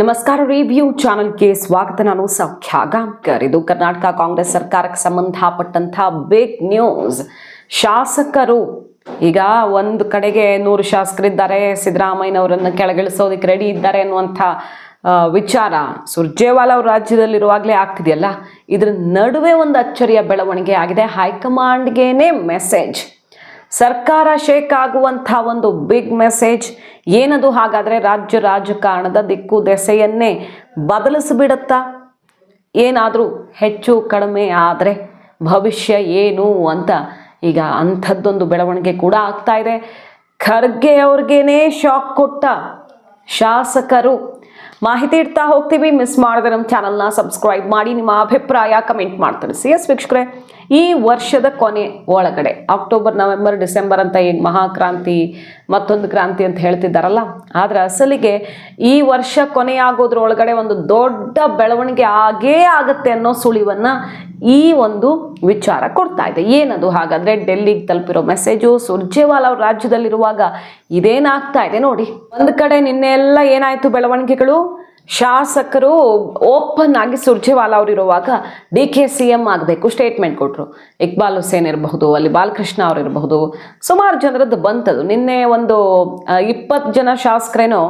ನಮಸ್ಕಾರ ರಿವ್ಯೂ ಚಾನೆಲ್ಗೆ ಸ್ವಾಗತ. ನಾನು ಸೌಖ್ಯ ಗಾಂವ್ಕರ್ ಇದು ಕರ್ನಾಟಕ ಕಾಂಗ್ರೆಸ್ ಸರ್ಕಾರಕ್ಕೆ ಸಂಬಂಧಪಟ್ಟಂಥ ಬಿಗ್ ನ್ಯೂಸ್ ಶಾಸಕರು, ಈಗ ಒಂದು ಕಡೆಗೆ ನೂರು ಶಾಸಕರಿದ್ದಾರೆ, ಸಿದ್ದರಾಮಯ್ಯನವರನ್ನು ಕೆಳಗಿಳಿಸೋದಕ್ಕೆ ರೆಡಿ ಇದ್ದಾರೆ ಅನ್ನುವಂಥ ವಿಚಾರ ಸುರ್ಜೇವಾಲಾ ಅವರು ರಾಜ್ಯದಲ್ಲಿರುವಾಗಲೇ ಆಗ್ತಿದೆಯಲ್ಲ? ಇದ್ರ ನಡುವೆ ಒಂದು ಅಚ್ಚರಿಯ ಬೆಳವಣಿಗೆ ಆಗಿದೆ. ಹೈಕಮಾಂಡ್ಗೇನೆ ಮೆಸೇಜ್ ಸರ್ಕಾರ ಶೇಕ್ ಆಗುವಂಥ ಒಂದು ಬಿಗ್ ಮೆಸೇಜ್ ಏನದು ಹಾಗಾದರೆ ರಾಜ್ಯ ರಾಜಕಾರಣದ ದಿಕ್ಕು ದೆಸೆಯನ್ನೇ ಬದಲಿಸಿಬಿಡತ್ತಾ? ಏನಾದರೂ ಹೆಚ್ಚು ಕಡಿಮೆ ಆದರೆ ಭವಿಷ್ಯ ಏನು ಅಂತ ಈಗ ಅಂಥದ್ದೊಂದು ಬೆಳವಣಿಗೆ ಕೂಡ ಆಗ್ತಾ ಇದೆ. ಖರ್ಗೆ ಅವ್ರಿಗೇನೆ ಶಾಕ್ ಕೊಟ್ಟ ಶಾಸಕರು. ಮಾಹಿತಿ ಇಡ್ತಾ ಹೋಗ್ತೀವಿ. ಮಿಸ್ ಮಾಡಿದ್ರೆ ನಮ್ಮ ಚಾನಲ್ನ ಸಬ್ಸ್ಕ್ರೈಬ್ ಮಾಡಿ. ನಿಮ್ಮ ಅಭಿಪ್ರಾಯ ಕಮೆಂಟ್ ಮಾಡ್ತಾರೆ. ಸಿ ಎಸ್ ವೀಕ್ಷಕರೇ, ಈ ವರ್ಷದ ಕೊನೆ ಒಳಗಡೆ ಅಕ್ಟೋಬರ್ ನವೆಂಬರ್ ಡಿಸೆಂಬರ್ ಅಂತ ಏನು ಮಹಾಕ್ರಾಂತಿ ಮತ್ತೊಂದು ಕ್ರಾಂತಿ ಅಂತ ಹೇಳ್ತಿದ್ದಾರಲ್ಲ? ಆದರೆ ಅಸಲಿಗೆ ಈ ವರ್ಷ ಕೊನೆಯಾಗೋದ್ರೊಳಗಡೆ ಒಂದು ದೊಡ್ಡ ಬೆಳವಣಿಗೆ ಆಗೇ ಆಗುತ್ತೆ ಅನ್ನೋ ಸುಳಿವನ್ನು ಈ ಒಂದು ವಿಚಾರ ಕೊಡ್ತಾ ಇದೆ. ಏನದು ಹಾಗಾದರೆ ಡೆಲ್ಲಿಗೆ ತಲುಪಿರೋ ಮೆಸೇಜು, ಸುರ್ಜೇವಾಲ್ ಅವ್ರ ರಾಜ್ಯದಲ್ಲಿರುವಾಗ ಇದೇನಾಗ್ತಾ ಇದೆ ನೋಡಿ. ಒಂದು ಕಡೆ ನಿನ್ನೆ ಎಲ್ಲ ಏನಾಯಿತು ಬೆಳವಣಿಗೆಗಳು? ಶಾಸಕರು ಓಪನ್ ಆಗಿ ಸುರ್ಜೇವಾಲಾ ಅವರು ಇರುವಾಗ ಡಿ ಕೆ ಸಿ ಎಂ ಆಗಬೇಕು ಸ್ಟೇಟ್ಮೆಂಟ್ ಕೊಟ್ಟರು ಇಕ್ಬಾಲ್ ಹುಸೇನ್ ಇರಬಹುದು, ಅಲ್ಲಿ ಬಾಲಕೃಷ್ಣ ಅವರು ಇರಬಹುದು. ಸುಮಾರು ಜನರದ್ದು ಬಂತದು. ನಿನ್ನೆ ಒಂದು ಇಪ್ಪತ್ತು ಜನ ಶಾಸಕರೇನೋ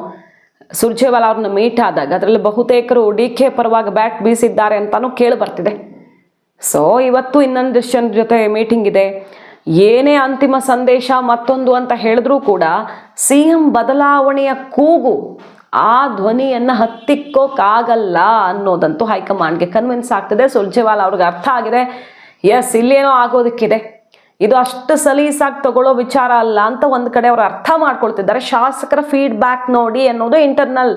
ಸುರ್ಜೇವಾಲಾ ಅವ್ರನ್ನ ಮೀಟ್ ಆದಾಗ ಅದರಲ್ಲಿ ಬಹುತೇಕರು ಡಿ ಕೆ ಪರವಾಗಿ ಬ್ಯಾಟ್ ಬೀಸಿದ್ದಾರೆ ಅಂತಾನು ಕೇಳಿ ಬರ್ತಿದೆ. ಸೊ ಇವತ್ತು ಇನ್ನೊಂದಿಷ್ಟು ಜನ ಜೊತೆ ಮೀಟಿಂಗ್ ಇದೆ. ಏನೇ ಅಂತಿಮ ಸಂದೇಶ ಮತ್ತೊಂದು ಅಂತ ಹೇಳಿದ್ರೂ ಕೂಡ ಸಿ ಎಂ ಬದಲಾವಣೆಯ ಕೂಗು ಆ ಧ್ವನಿಯನ್ನು ಹತ್ತಿಕ್ಕೋಕ್ಕಾಗಲ್ಲ ಅನ್ನೋದಂತೂ ಹೈಕಮಾಂಡ್ಗೆ ಕನ್ವಿನ್ಸ್ ಆಗ್ತದೆ. ಸುರ್ಜೇವಾಲಾ ಅವ್ರಿಗೆ ಅರ್ಥ ಆಗಿದೆ. ಎಸ್ ಇಲ್ಲೇನೋ ಆಗೋದಕ್ಕಿದೆ. ಇದು ಅಷ್ಟು ಸಲೀಸಾಗಿ ತಗೊಳ್ಳೋ ವಿಚಾರ ಅಲ್ಲ ಅಂತ ಒಂದು ಕಡೆ ಅವರು ಅರ್ಥ ಮಾಡ್ಕೊಳ್ತಿದ್ದಾರೆ. ಶಾಸಕರ ಫೀಡ್ಬ್ಯಾಕ್ ನೋಡಿ ಅನ್ನೋದು ಇಂಟರ್ನಲ್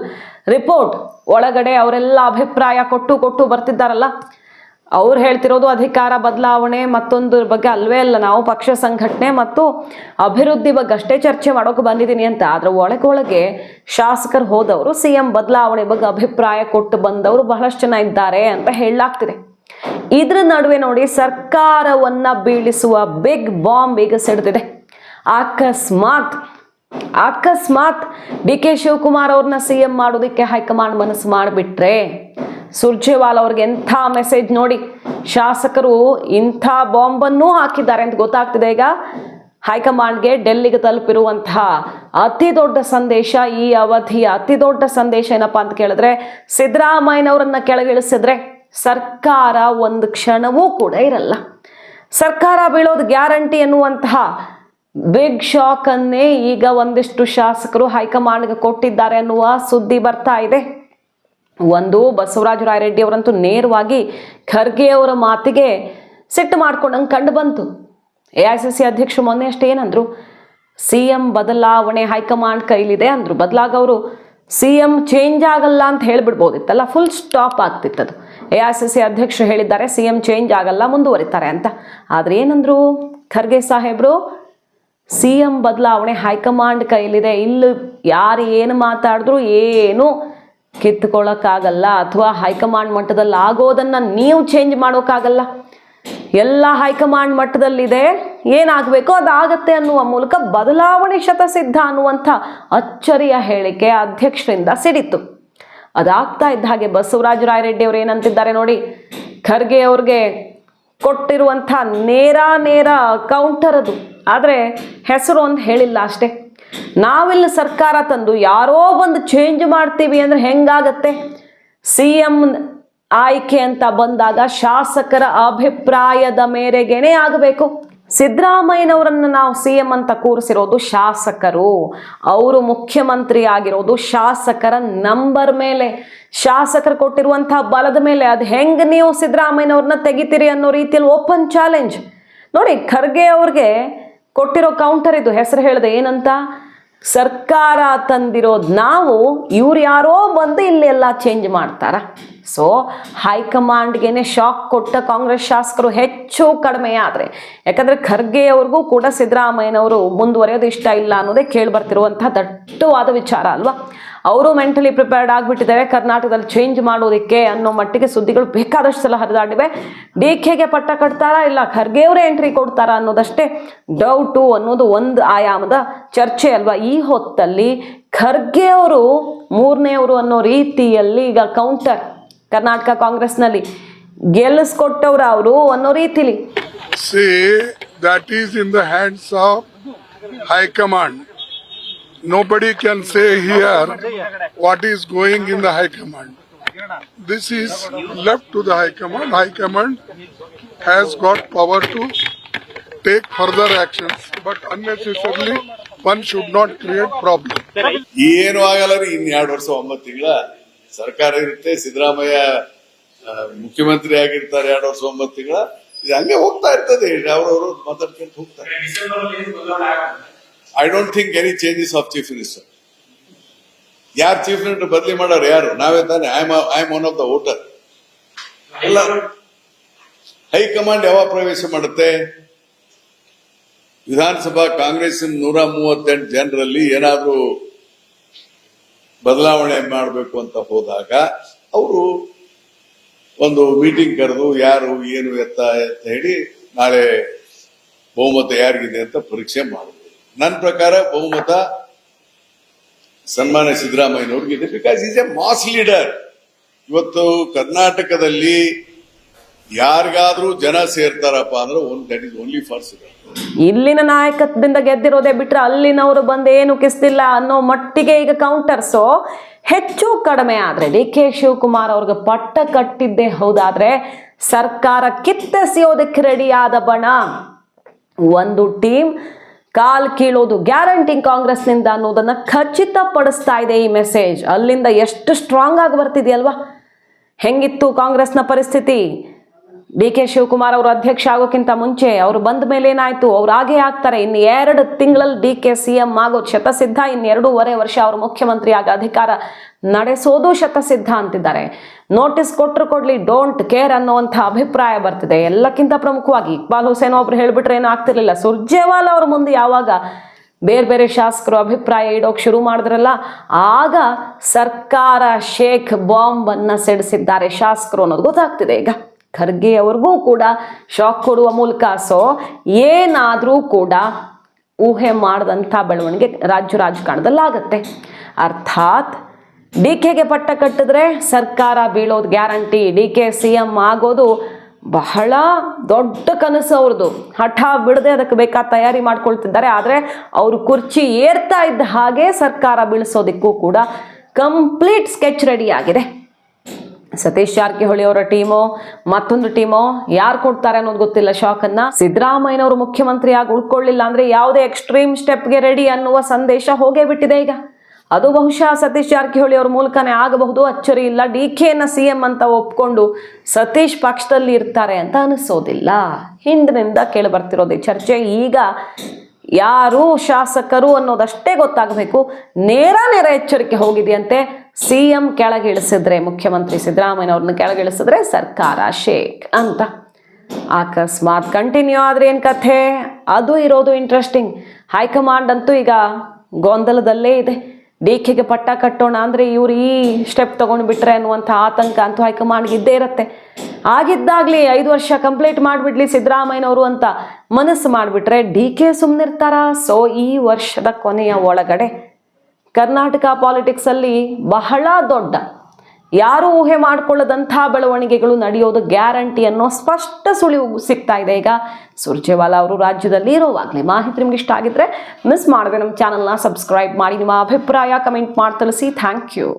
ರಿಪೋರ್ಟ್ ಒಳಗಡೆ ಅವರೆಲ್ಲ ಅಭಿಪ್ರಾಯ ಕೊಟ್ಟು ಕೊಟ್ಟು ಬರ್ತಿದ್ದಾರಲ್ಲ. ಅವ್ರು ಹೇಳ್ತಿರೋದು ಅಧಿಕಾರ ಬದಲಾವಣೆ ಮತ್ತೊಂದು ಬಗ್ಗೆ ಅಲ್ವೇ ಅಲ್ಲ. ನಾವು ಪಕ್ಷ ಸಂಘಟನೆ ಮತ್ತು ಅಭಿವೃದ್ಧಿ ಬಗ್ಗೆ ಅಷ್ಟೇ ಚರ್ಚೆ ಮಾಡೋಕೆ ಬಂದಿದ್ದೀನಿ ಅಂತ. ಆದರೆ ಒಳಗೊಳಗೆ ಶಾಸಕರು ಹೋದವರು ಸಿ ಎಂ ಬದಲಾವಣೆ ಬಗ್ಗೆ ಅಭಿಪ್ರಾಯ ಕೊಟ್ಟು ಬಂದವರು ಬಹಳಷ್ಟು ಜನ ಇದ್ದಾರೆ ಅಂತ ಹೇಳಲಾಗ್ತಿದೆ. ಇದ್ರ ನಡುವೆ ನೋಡಿ ಸರ್ಕಾರವನ್ನ ಬೀಳಿಸುವ ಬಿಗ್ ಬಾಂಬ್ ಈಗ ಸಿಡಿದಿದೆ. ಅಕಸ್ಮಾತ್ ಅಕಸ್ಮಾತ್ ಡಿ ಕೆ ಶಿವಕುಮಾರ್ ಅವ್ರನ್ನ ಸಿ ಎಂ ಮಾಡೋದಕ್ಕೆ ಹೈಕಮಾಂಡ್ ಮನಸ್ಸು ಮಾಡಿಬಿಟ್ರೆ ಸುರ್ಜೇವಾಲ್ ಅವ್ರಿಗೆ ಎಂಥ ಮೆಸೇಜ್ ನೋಡಿ ಶಾಸಕರು ಇಂಥ ಬಾಂಬನ್ನೂ ಹಾಕಿದ್ದಾರೆ ಅಂತ ಗೊತ್ತಾಗ್ತಿದೆ. ಈಗ ಹೈಕಮಾಂಡ್ಗೆ ಡೆಲ್ಲಿಗೆ ತಲುಪಿರುವಂತಹ ಅತಿ ದೊಡ್ಡ ಸಂದೇಶ ಈ ಅವಧಿಯ ಅತಿ ದೊಡ್ಡ ಸಂದೇಶ ಏನಪ್ಪಾ ಅಂತ ಕೇಳಿದ್ರೆ ಸಿದ್ದರಾಮಯ್ಯನವರನ್ನ ಕೆಳಗಿಳಿಸಿದ್ರೆ ಸರ್ಕಾರ ಒಂದು ಕ್ಷಣವೂ ಕೂಡ ಇರಲ್ಲ. ಸರ್ಕಾರ ಬೀಳೋದು ಗ್ಯಾರಂಟಿ ಎನ್ನುವಂತಹ ಬಿಗ್ ಶಾಕ್ ಅನ್ನೇ ಈಗ ಒಂದಿಷ್ಟು ಶಾಸಕರು ಹೈಕಮಾಂಡ್ಗೆ ಕೊಟ್ಟಿದ್ದಾರೆ ಅನ್ನುವ ಸುದ್ದಿ ಬರ್ತಾ ಇದೆ. ಒಂದು ಬಸವರಾಜ ರಾಯರೆಡ್ಡಿ ಅವರಂತೂ ನೇರವಾಗಿ ಖರ್ಗೆ ಅವರ ಮಾತಿಗೆ ಸಿಟ್ಟು ಮಾಡ್ಕೊಂಡಂಗೆ ಕಂಡು ಬಂತು. ಎ ಐ ಸಿ ಸಿ ಅಧ್ಯಕ್ಷರು ಮೊನ್ನೆ ಅಷ್ಟೇ ಏನಂದ್ರು, ಸಿ ಎಂ ಬದಲಾವಣೆ ಹೈಕಮಾಂಡ್ ಕೈಲಿದೆ ಅಂದರು. ಬದಲಾಗವರು ಸಿ ಎಂ ಚೇಂಜ್ ಆಗಲ್ಲ ಅಂತ ಹೇಳಿಬಿಡ್ಬೋದಿತ್ತಲ್ಲ ಫುಲ್ ಸ್ಟಾಪ್ ಆಗ್ತಿತ್ತದು. ಎ ಐ ಸಿ ಸಿ ಅಧ್ಯಕ್ಷರು ಹೇಳಿದ್ದಾರೆ, ಸಿ ಎಂ ಚೇಂಜ್ ಆಗಲ್ಲ, ಮುಂದುವರಿತಾರೆ ಅಂತ. ಆದರೆ ಏನಂದ್ರು, ಖರ್ಗೆ ಸಾಹೇಬರು, ಸಿ ಎಂ ಬದಲಾವಣೆ ಹೈಕಮಾಂಡ್ ಕೈಲಿದೆ, ಇಲ್ಲಿ ಯಾರು ಏನು ಮಾತಾಡಿದ್ರು, ಏನು ಕಿತ್ಕೊಳ್ಳೋಕ್ಕಾಗಲ್ಲ ಅಥವಾ ಹೈಕಮಾಂಡ್ ಮಟ್ಟದಲ್ಲಿ ಆಗೋದನ್ನು ನೀವು ಚೇಂಜ್ ಮಾಡೋಕ್ಕಾಗಲ್ಲ. ಎಲ್ಲ ಹೈಕಮಾಂಡ್ ಮಟ್ಟದಲ್ಲಿದೆ, ಏನಾಗಬೇಕೋ ಅದಾಗತ್ತೆ ಅನ್ನುವ ಮೂಲಕ ಬದಲಾವಣೆ ಶತಸಿದ್ಧ ಅನ್ನುವಂಥ ಅಚ್ಚರಿಯ ಹೇಳಿಕೆ ಅಧ್ಯಕ್ಷರಿಂದ ಸಿಡಿತು. ಅದಾಗ್ತಾ ಇದ್ದ ಹಾಗೆ ಬಸವರಾಜ ರಾಯರೆಡ್ಡಿ ಅವರು ಏನಂತಿದ್ದಾರೆ ನೋಡಿ, ಖರ್ಗೆ ಅವ್ರಿಗೆ ಕೊಟ್ಟಿರುವಂಥ ನೇರ ನೇರ ಕೌಂಟರ್ ಅದು. ಆದರೆ ಹೆಸರು ಅಂತ ಹೇಳಿಲ್ಲ ಅಷ್ಟೇ. ನಾವಿಲ್ಲಿ ಸರ್ಕಾರ ತಂದು ಯಾರೋ ಬಂದು ಚೇಂಜ್ ಮಾಡ್ತೀವಿ ಅಂದ್ರೆ ಹೆಂಗಾಗತ್ತೆ? ಸಿ ಎಂ ಆಯ್ಕೆ ಅಂತ ಬಂದಾಗ ಶಾಸಕರ ಅಭಿಪ್ರಾಯದ ಮೇರೆಗೇನೆ ಆಗಬೇಕು. ಸಿದ್ದರಾಮಯ್ಯನವರನ್ನು ನಾವು ಸಿ ಎಂ ಅಂತ ಕೂರಿಸಿರೋದು ಶಾಸಕರು. ಅವರು ಮುಖ್ಯಮಂತ್ರಿ ಆಗಿರೋದು ಶಾಸಕರ ನಂಬರ್ ಮೇಲೆ. ಶಾಸಕರು ಕೊಟ್ಟಿರುವಂತಹ ಬಲದ ಮೇಲೆ. ಅದು ಹೆಂಗ್ ನೀವು ಸಿದ್ದರಾಮಯ್ಯನವ್ರನ್ನ ತೆಗಿತೀರಿ ಅನ್ನೋ ರೀತಿಯಲ್ಲಿ ಓಪನ್ ಚಾಲೆಂಜ್ ನೋಡಿ, ಖರ್ಗೆ ಅವ್ರಿಗೆ ಕೊಟ್ಟಿರೋ ಕೌಂಟರ್ ಇದು. ಹೆಸರು ಹೇಳಿದೆ ಏನಂತ? ಸರ್ಕಾರ ತಂದಿರೋದು ನಾವು. ಇವ್ರು ಯಾರೋ ಬಂದು ಇಲ್ಲೆಲ್ಲ ಚೇಂಜ್ ಮಾಡ್ತಾರ. ಸೊ ಹೈಕಮಾಂಡ್ಗೆನೆ ಶಾಕ್ ಕೊಟ್ಟ ಕಾಂಗ್ರೆಸ್ ಶಾಸಕರು ಹೆಚ್ಚು ಕಡಿಮೆ ಆದರೆ. ಯಾಕಂದರೆ ಖರ್ಗೆ ಅವ್ರಿಗೂ ಕೂಡ ಸಿದ್ದರಾಮಯ್ಯನವರು ಮುಂದುವರಿಯೋದು ಇಷ್ಟ ಇಲ್ಲ ಅನ್ನೋದೇ ಕೇಳಿ ಬರ್ತಿರುವಂತಹ ದಟ್ಟವಾದ ವಿಚಾರ ಅಲ್ವಾ? ಅವರು ಮೆಂಟಲಿ ಪ್ರಿಪೇರ್ಡ್ ಆಗಿಬಿಟ್ಟಿದ್ದಾರೆ. ಕರ್ನಾಟಕದಲ್ಲಿ ಚೇಂಜ್ ಮಾಡೋದಕ್ಕೆ ಅನ್ನೋ ಮಟ್ಟಿಗೆ ಸುದ್ದಿಗಳು ಬೇಕಾದಷ್ಟು ಸಲ ಹರಿದಾಡಿವೆ. ಡಿ ಕೆಗೆ ಪಟ್ಟ ಕಟ್ತಾರಾ ಇಲ್ಲ ಖರ್ಗೆ ಅವರೇ ಎಂಟ್ರಿ ಕೊಡ್ತಾರಾ ಅನ್ನೋದಷ್ಟೇ ಡೌಟು ಅನ್ನೋದು ಒಂದು ಆಯಾಮದ ಚರ್ಚೆ ಅಲ್ವಾ? ಈ ಹೊತ್ತಲ್ಲಿ ಖರ್ಗೆ ಅವರು ಮೂರನೇವರು ಅನ್ನೋ ರೀತಿಯಲ್ಲಿ ಈಗ ಕೌಂಟರ್ ಕರ್ನಾಟಕ ಕಾಂಗ್ರೆಸ್ನಲ್ಲಿ ಗೆಲ್ಲಿಸ್ಕೊಟ್ಟವ್ರ ಅವರು ಅನ್ನೋ ರೀತಿಲಿ say that is in the hands of High Command. Nobody can say here what is going in the High Command. This is left to the High Command. High Command has got power to take further actions, but unnecessarily one should not create problem. ಏನು ಆಗಲ್ಲ ರೀ ಇನ್ ಎರಡು ವರ್ಷ ಒಂಬತ್ತು ತಿಂಗಳ ಸರ್ಕಾರ ಇರುತ್ತೆ, ಸಿದ್ದರಾಮಯ್ಯ ಮುಖ್ಯಮಂತ್ರಿ ಆಗಿರ್ತಾರೆ ಎರಡು ವರ್ಷ ಒಂಬತ್ತು ತಿಂಗಳ ಇದು ಹಂಗೆ ಹೋಗ್ತಾ ಇರ್ತದೆ. ಅವರವರು ಮಾತಾಡ್ಕೊಂಡು ಹೋಗ್ತಾರೆ. I don't think any changes of chief minister ಯಾರು ಚೀಫ್ ಮಿನಿಸ್ಟರ್ ಬದಲಿ ಮಾಡೋರು ಯಾರು? ನಾವೇ ತಾನೆ. I I am one of the voter ಎಲ್ಲ ಹೈಕಮಾಂಡ್ ಯಾವಾಗ ಪ್ರವೇಶ ಮಾಡುತ್ತೆ? ವಿಧಾನಸಭಾ ಕಾಂಗ್ರೆಸ್ ನೂರ ಮೂವತ್ತೆಂಟು ಜನರಲ್ಲಿ ಏನಾದ್ರೂ ಬದಲಾವಣೆ ಮಾಡಬೇಕು ಅಂತ ಹೋದಾಗ ಅವರು ಒಂದು ಮೀಟಿಂಗ್ ಕರೆದು ಯಾರು ಏನು ಎತ್ತ ಅಂತ ಹೇಳಿ ನಾಳೆ ಬಹುಮತ ಯಾರಿಗಿದೆ ಅಂತ ಪರೀಕ್ಷೆ ಮಾಡಬಹುದು ನನ್ನ ಪ್ರಕಾರ ಬಹುಮತ ಸನ್ಮಾನ್ಯ ಸಿದ್ದರಾಮಯ್ಯನವ್ರಿಗಿದೆ because is a mass leader ಇವತ್ತು ಕರ್ನಾಟಕದಲ್ಲಿ ಯಾರಿಗಾದ್ರೂ ಜನ ಸೇರ್ತಾರಪ್ಪ ಅಂದ್ರೆ one that is only for ಇಲ್ಲಿನ ನಾಯಕತ್ವದಿಂದ ಗೆದ್ದಿರೋದೇ ಬಿಟ್ರೆ ಅಲ್ಲಿನವರು ಬಂದು ಏನು ಕಿಸ್ತಿಲ್ಲ ಅನ್ನೋ ಮಟ್ಟಿಗೆ ಈಗ ಕೌಂಟರ್ಸು ಹೆಚ್ಚು ಕಡಿಮೆ ಆದ್ರೆ ಡಿ ಕೆ ಶಿವಕುಮಾರ್ ಅವ್ರಿಗೆ ಪಟ್ಟ ಕಟ್ಟಿದ್ದೇ ಹೌದಾದ್ರೆ ಸರ್ಕಾರ ಕಿತ್ತೆಸೆಯೋದಕ್ಕೆ ರೆಡಿಯಾದ ಬಣ. ಒಂದು ಟೀಮ್ ಕಾಲ್ ಕೀಳೋದು ಗ್ಯಾರಂಟಿ ಕಾಂಗ್ರೆಸ್ನಿಂದ ಅನ್ನೋದನ್ನ ಖಚಿತಪಡಿಸ್ತಾ ಇದೆ ಈ ಮೆಸೇಜ್. ಅಲ್ಲಿಂದ ಎಷ್ಟು ಸ್ಟ್ರಾಂಗ್ ಆಗಿ ಬರ್ತಿದೆಯಲ್ವಾ? ಹೆಂಗಿತ್ತು ಕಾಂಗ್ರೆಸ್ನ ಪರಿಸ್ಥಿತಿ? ಡಿ ಕೆ ಶಿವಕುಮಾರ್ ಅವರು ಅಧ್ಯಕ್ಷ ಆಗೋಕ್ಕಿಂತ ಮುಂಚೆ ಅವರು ಬಂದ ಮೇಲೆ ಏನಾಯ್ತು? ಅವ್ರು ಹಾಗೆ ಆಗ್ತಾರೆ. ಇನ್ನು ಎರಡು ತಿಂಗಳಲ್ಲಿ ಡಿ ಕೆ ಸಿ ಎಂ ಆಗೋದು ಶತಸಿದ್ಧ, ಇನ್ನು ಎರಡೂವರೆ ವರ್ಷ ಅವರು ಮುಖ್ಯಮಂತ್ರಿ ಆಗ ಅಧಿಕಾರ ನಡೆಸೋದು ಶತಸಿದ್ಧ ಅಂತಿದ್ದಾರೆ. ನೋಟಿಸ್ ಕೊಟ್ಟರು ಕೊಡ್ಲಿ, ಡೋಂಟ್ ಕೇರ್ ಅನ್ನುವಂಥ ಅಭಿಪ್ರಾಯ ಬರ್ತಿದೆ. ಎಲ್ಲಕ್ಕಿಂತ ಪ್ರಮುಖವಾಗಿ ಇಕ್ಬಾಲ್ ಹುಸೇನ್ ಒಬ್ರು ಹೇಳ್ಬಿಟ್ರೆ ಏನೂ ಆಗ್ತಿರ್ಲಿಲ್ಲ. ಸುರ್ಜೇವಾಲಾ ಅವ್ರ ಮುಂದೆ ಯಾವಾಗ ಬೇರೆ ಬೇರೆ ಶಾಸಕರು ಅಭಿಪ್ರಾಯ ಇಡೋಕೆ ಶುರು ಮಾಡಿದ್ರಲ್ಲ, ಆಗ ಸರ್ಕಾರ ಶೇಖ್ ಬಾಂಬನ್ನು ಸಿಡಿಸಿದ್ದಾರೆ ಶಾಸಕರು ಅನ್ನೋದು ಗೊತ್ತಾಗ್ತಿದೆ ಈಗ. ಖರ್ಗೆ ಅವ್ರಿಗೂ ಕೂಡ ಶಾಕ್ ಕೊಡುವ ಮೂಲಕ. ಸೊ ಏನಾದರೂ ಕೂಡ ಊಹೆ ಮಾಡದಂಥ ಬೆಳವಣಿಗೆ ರಾಜ್ಯ ರಾಜಕಾರಣದಲ್ಲಿ ಆಗತ್ತೆ ಅರ್ಥಾತ್ ಡಿ ಕೆಗೆ ಪಟ್ಟ ಕಟ್ಟಿದ್ರೆ ಸರ್ಕಾರ ಬೀಳೋದು guarantee, D K C M ಆಗೋದು ಬಹಳ ದೊಡ್ಡ ಕನಸು ಅವ್ರದ್ದು. ಹಠ ಬಿಡದೆ ಅದಕ್ಕೆ ಬೇಕಾದ ತಯಾರಿ ಮಾಡ್ಕೊಳ್ತಿದ್ದಾರೆ. ಆದರೆ ಅವರು ಕುರ್ಚಿ ಏರ್ತಾ ಇದ್ದ ಹಾಗೆ ಸರ್ಕಾರ ಬೀಳಿಸೋದಕ್ಕೂ ಕೂಡ ಕಂಪ್ಲೀಟ್ ಸ್ಕೆಚ್ ರೆಡಿ ಆಗಿದೆ. ಸತೀಶ್ ಜಾರಕಿಹೊಳಿ ಅವರ ಟೀಮು, ಮತ್ತೊಂದು ಟೀಮು ಯಾರು ಕೊಡ್ತಾರೆ ಅನ್ನೋದು ಗೊತ್ತಿಲ್ಲ ಶಾಕನ್ನ ಸಿದ್ದರಾಮಯ್ಯನವರು ಮುಖ್ಯಮಂತ್ರಿ ಆಗಿ ಉಳ್ಕೊಳ್ಳಿಲ್ಲ ಅಂದ್ರೆ ಯಾವುದೇ ಎಕ್ಸ್ಟ್ರೀಮ್ ಸ್ಟೆಪ್ಗೆ ರೆಡಿ ಅನ್ನುವ ಸಂದೇಶ ಹೋಗೇ ಬಿಟ್ಟಿದೆ ಈಗ. ಅದು ಬಹುಶಃ ಸತೀಶ್ ಜಾರಕಿಹೊಳಿ ಅವ್ರ ಮೂಲಕನೇ ಆಗಬಹುದು, ಅಚ್ಚರಿ ಇಲ್ಲ. ಡಿ ಕೆನ ಸಿ ಎಂ ಅಂತ ಒಪ್ಕೊಂಡು ಸತೀಶ್ ಪಕ್ಷದಲ್ಲಿ ಇರ್ತಾರೆ ಅಂತ ಅನಿಸೋದಿಲ್ಲ. ಹಿಂದಿನಿಂದ ಕೇಳಿ ಬರ್ತಿರೋದು ಚರ್ಚೆ. ಈಗ ಯಾರು ಶಾಸಕರು ಅನ್ನೋದಷ್ಟೇ ಗೊತ್ತಾಗಬೇಕು. ನೇರ ನೇರ ಎಚ್ಚರಿಕೆ ಹೋಗಿದೆಯಂತೆ. ಸಿ ಎಂ ಕೆಳಗಿಳಿಸಿದ್ರೆ ಮುಖ್ಯಮಂತ್ರಿ ಸಿದ್ದರಾಮಯ್ಯನವ್ರನ್ನ ಕೆಳಗಿಳಿಸಿದ್ರೆ ಸರ್ಕಾರ ಶೇಕ್ ಅಂತ. ಅಕಸ್ಮಾತ್ ಕಂಟಿನ್ಯೂ ಆದ್ರೆ ಏನು ಕಥೆ? ಅದು ಇರೋದು ಇಂಟ್ರೆಸ್ಟಿಂಗ್ ಹೈಕಮಾಂಡ್ ಅಂತೂ ಈಗ ಗೊಂದಲದಲ್ಲೇ ಇದೆ. ಡಿ ಕೆಗೆ ಪಟ್ಟ ಕಟ್ಟೋಣ ಅಂದರೆ ಇವ್ರು ಈ ಸ್ಟೆಪ್ ತೊಗೊಂಡ್ಬಿಟ್ರೆ ಅನ್ನುವಂಥ ಆತಂಕ ಅಂತೂ ಹೈಕಮಾಂಡ್ಗೆ ಇದ್ದೇ ಇರುತ್ತೆ. ಆಗಿದ್ದಾಗಲಿ ಐದು ವರ್ಷ ಕಂಪ್ಲೀಟ್ ಮಾಡಿಬಿಡ್ಲಿ ಸಿದ್ದರಾಮಯ್ಯನವರು ಅಂತ ಮನಸ್ಸು ಮಾಡಿಬಿಟ್ರೆ ಡಿ ಕೆ ಸುಮ್ಮನಿರ್ತಾರ ಸೊ ಈ ವರ್ಷದ ಕೊನೆಯ ಒಳಗಡೆ ಕರ್ನಾಟಕ ಪಾಲಿಟಿಕ್ಸಲ್ಲಿ ಬಹಳ ದೊಡ್ಡ, ಯಾರೂ ಊಹೆ ಮಾಡಿಕೊಳ್ಳದಂಥ ಬೆಳವಣಿಗೆಗಳು ನಡೆಯೋದು ಗ್ಯಾರಂಟಿ ಅನ್ನೋ ಸ್ಪಷ್ಟ ಸುಳಿವು ಸಿಗ್ತಾ ಇದೆ. ಈಗ ಸುರ್ಜೇವಾಲಾ ಅವರು ರಾಜ್ಯದಲ್ಲಿ ಇರೋವಾಗಲೇ ಮಾಹಿತಿ ನಿಮ್ಗೆ ಇಷ್ಟ ಆಗಿದ್ರೆ ಮಿಸ್ ಮಾಡದೆ ನಮ್ಮ ಚಾನಲ್ನ ಸಬ್ಸ್ಕ್ರೈಬ್ ಮಾಡಿ, ನಿಮ್ಮ ಅಭಿಪ್ರಾಯ ಕಮೆಂಟ್ ಮಾಡಿ ತಿಳಿಸಿ. Thank you